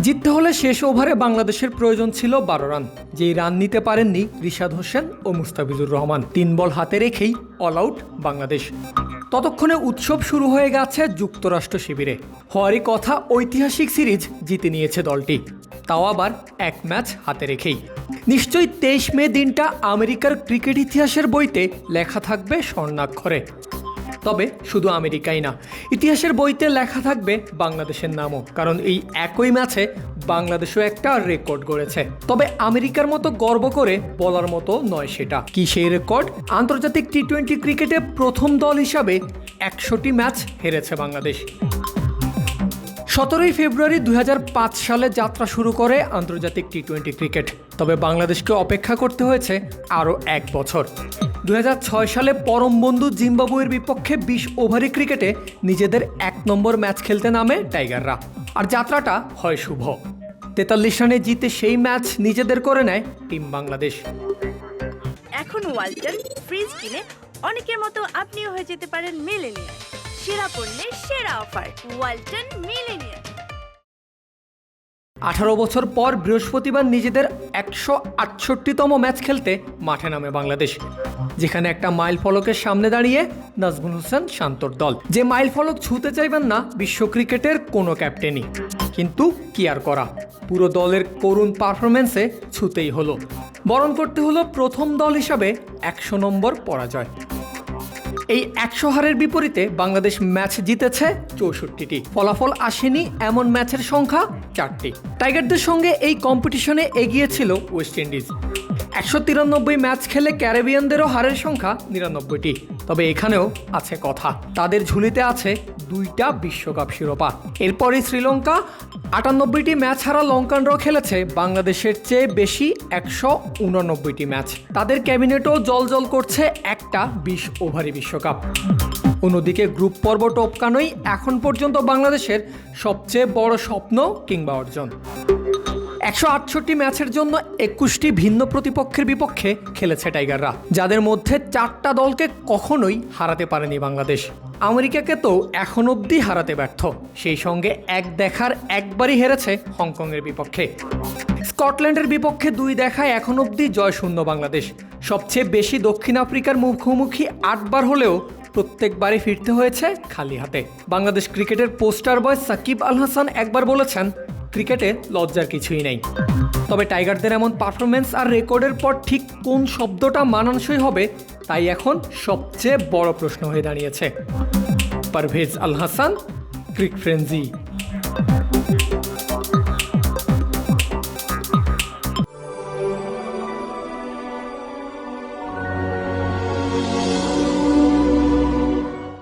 জিততে হলে শেষ ওভারে বাংলাদেশের প্রয়োজন ছিল বারো রান, যেই রান নিতে পারেননি রিশাদ হোসেন ও মুস্তাফিজুর রহমান। তিন বল হাতে রেখেই অল আউট বাংলাদেশ। ততক্ষণে উৎসব শুরু হয়ে গেছে যুক্তরাষ্ট্র শিবিরে। হওয়ারই কথা, ঐতিহাসিক সিরিজ জিতে নিয়েছে দলটি। তাও আবার এক ম্যাচ হাতে রেখেই। নিশ্চয়ই তেইশ মে দিনটা আমেরিকার ক্রিকেট ইতিহাসের বইতে লেখা থাকবে স্বর্ণাক্ষরে। তবে শুধু আমেরিকাই না, ইতিহাসের বইতে লেখা থাকবে বাংলাদেশের নামও, কারণ এই একই ম্যাচে বাংলাদেশও একটা রেকর্ড গড়েছে। তবে আমেরিকার মতো গর্ব করে বলার মতো নয় সেটা। কি সেই রেকর্ড? আন্তর্জাতিক টি টোয়েন্টি ক্রিকেটে প্রথম দল হিসাবে একশোটি ম্যাচ হেরেছে বাংলাদেশ। সতেরোই ফেব্রুয়ারি দুই হাজার পাঁচ সালে যাত্রা শুরু করে আন্তর্জাতিক টি টোয়েন্টি ক্রিকেট। তবে বাংলাদেশকে অপেক্ষা করতে হয়েছে আরও এক বছর। দু হাজার ছয় সালে পরম বন্ধু জিম্বাবুয়ের বিপক্ষে বিশ ওভারি ক্রিকেটে নিজেদের এক নম্বর ম্যাচ খেলতে নামে টাইগাররা। আর যাত্রাটা হয় শুভ। তেতাল্লিশ রানে জিতে সেই ম্যাচ নিজেদের করে নেয় টিম বাংলাদেশ। এখন ওয়ালটন ফ্রিজ কিনে অনেকের মতো আপনিও হয়ে যেতে পারেন মিলেনিয়ার সেরা পণ্যের সেরা অফার, ওয়ালটন মিলেনিয়ার আঠারো বছর পর বৃহস্পতিবার নিজেদের একশো আটষট্টিতম ম্যাচ খেলতে মাঠে নামে বাংলাদেশ, যেখানে একটা মাইল ফলকের সামনে দাঁড়িয়ে নাজমুল হোসেন শান্তর দল। যে মাইল ফলক ছুঁতে চাইবেন না বিশ্ব ক্রিকেটের কোনো ক্যাপ্টেনই। কিন্তু কি আর করা? পুরো দলের করুণ পারফরমেন্সে ছুতেই হলো। বরণ করতে হলো প্রথম দল হিসাবে একশো নম্বর পরাজয়। এই একশো হারের বিপরীতে বাংলাদেশ ম্যাচ জিতেছে চৌষট্টিটি। ফলাফল আসেনি এমন ম্যাচের সংখ্যা চারটি। টাইগারদের সঙ্গে এই কম্পিটিশনে এগিয়েছিল ওয়েস্ট ইন্ডিজ। একশো তিরানব্বই ম্যাচ খেলে ক্যারিবিয়ানদেরও হারের সংখ্যা নিরানব্বইটি। তবে এখানেও আছে কথা। তাদের ঝুলিতে আছে দুইটা বিশ্বকাপ শিরোপা। এরপরই শ্রীলঙ্কা আটানব্বইটি ম্যাচ হারা লঙ্কানরাও খেলেছে। বাংলাদেশের চেয়ে বেশি একশো উননব্বইটি ম্যাচ। তাদের ক্যাবিনেটও জল করছে একটা বিশ ওভারি বিশ্বকাপ। অন্যদিকে গ্রুপ পর্ব টপকানোই এখন পর্যন্ত বাংলাদেশের সবচেয়ে বড় স্বপ্ন কিংবা অর্জন। একশো আটষট্টি ম্যাচের জন্য একুশটি ভিন্ন প্রতিপক্ষের বিপক্ষে খেলেছে টাইগাররা, যাদের মধ্যে চারটা দলকে কখনোই হারাতে পারেনি বাংলাদেশ। আমেরিকাকে তো এখন অবধি হারাতে ব্যর্থ, সেই সঙ্গে এক দেখার একবারই হেরেছে হংকংয়ের বিপক্ষে। স্কটল্যান্ডের বিপক্ষে দুই দেখায় এখন অবধি জয় শূন্য বাংলাদেশ। সবচেয়ে বেশি দক্ষিণ আফ্রিকার মুখোমুখি আটবার হলেও প্রত্যেকবারই ফিরতে হয়েছে খালি হাতে। বাংলাদেশ ক্রিকেটের পোস্টার বয় সাকিব আল হাসান একবার বলেছেন ক্রিকেটে লজ্জার কিছুই নেই। তবে টাইগারদের এমন পারফরমেন্স আর রেকর্ডের পর ঠিক কোন শব্দটা মানানসই হবে, তাই এখন সবচেয়ে বড় প্রশ্ন হয়ে দাঁড়িয়েছে। Parvez Al Hasan, cric frenzy